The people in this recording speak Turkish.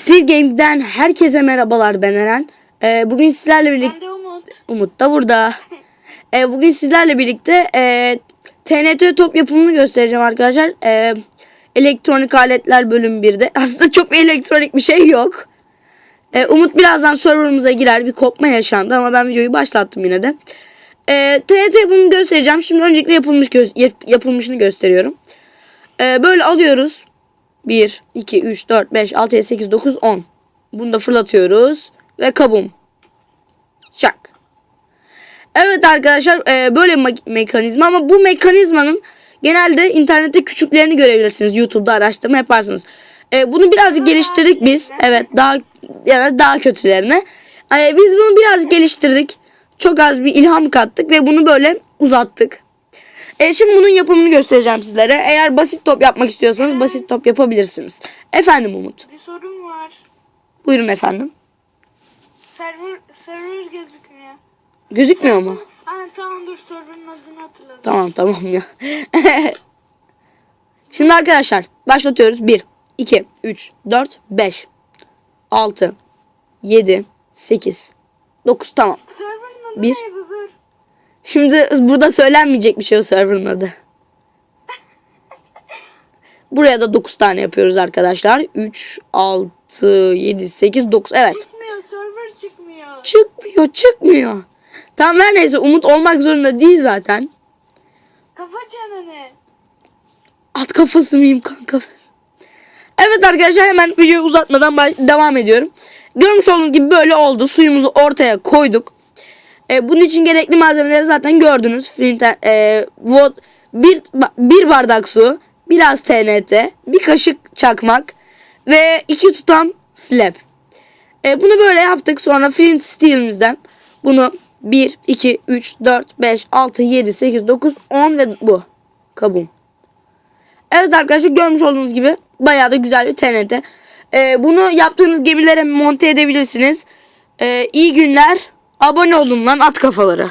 Steve Games'den herkese merhabalar ben Eren. Ee, bugün sizlerle birlikte Ben de Umut. Umut da burada. Ee, bugün sizlerle birlikte e, TNT top yapımını göstereceğim arkadaşlar. Ee, elektronik aletler bölüm 1'de. Aslında çok elektronik bir şey yok. Ee, Umut birazdan serverımıza girer. Bir kopma yaşandı ama ben videoyu başlattım yine de. Ee, TNT yapımını göstereceğim. Şimdi öncelikle yapılmış gö- yap- yapılmışını gösteriyorum. Ee, böyle alıyoruz. 1, 2, 3, 4, 5, 6, 7, 8, 9, 10. Bunu da fırlatıyoruz. Ve kabum. Şak. Evet arkadaşlar e, böyle me- mekanizma ama bu mekanizmanın genelde internette küçüklerini görebilirsiniz. YouTube'da araştırma yaparsınız. E, bunu birazcık geliştirdik biz. Evet daha ya da daha kötülerini. E, biz bunu biraz geliştirdik. Çok az bir ilham kattık ve bunu böyle uzattık. E, şimdi bunun yapımını göstereceğim sizlere. Eğer basit top yapmak istiyorsanız basit top yapabilirsiniz. Efendim Umut. Bir sorum var. Buyurun efendim. Server, server gözükmüyor. Gözükmüyor mu? Ha tamam dur serverın adını hatırladım. Tamam tamam ya. Şimdi arkadaşlar başlatıyoruz. 1, 2, 3, 4, 5, 6, 7, 8, 9 tamam. Serverın adı neydi. Şimdi burada söylenmeyecek bir şey o server'ın adı. Buraya da 9 tane yapıyoruz arkadaşlar. 3, 6, 7, 8, 9. Evet. Çıkmıyor server çıkmıyor. Çıkmıyor çıkmıyor. Tamam her neyse Umut olmak zorunda değil zaten. Kafa çeneni. At kafası mıyım kanka? Evet arkadaşlar hemen videoyu uzatmadan devam ediyorum. Görmüş olduğunuz gibi böyle oldu. Suyumuzu ortaya koyduk. E, bunun için gerekli malzemeleri zaten gördünüz. Flint, e, vod, bir, bir bardak su, biraz TNT, bir kaşık çakmak ve iki tutam slab. E, bunu böyle yaptık. Sonra flint steel'imizden bunu 1, 2, 3, 4, 5, 6, 7, 8, 9, 10 ve bu. Kabuğum. Evet arkadaşlar görmüş olduğunuz gibi bayağı da güzel bir TNT. Ee, bunu yaptığınız gemilere monte edebilirsiniz. Ee, iyi günler. Abone olun lan at kafaları.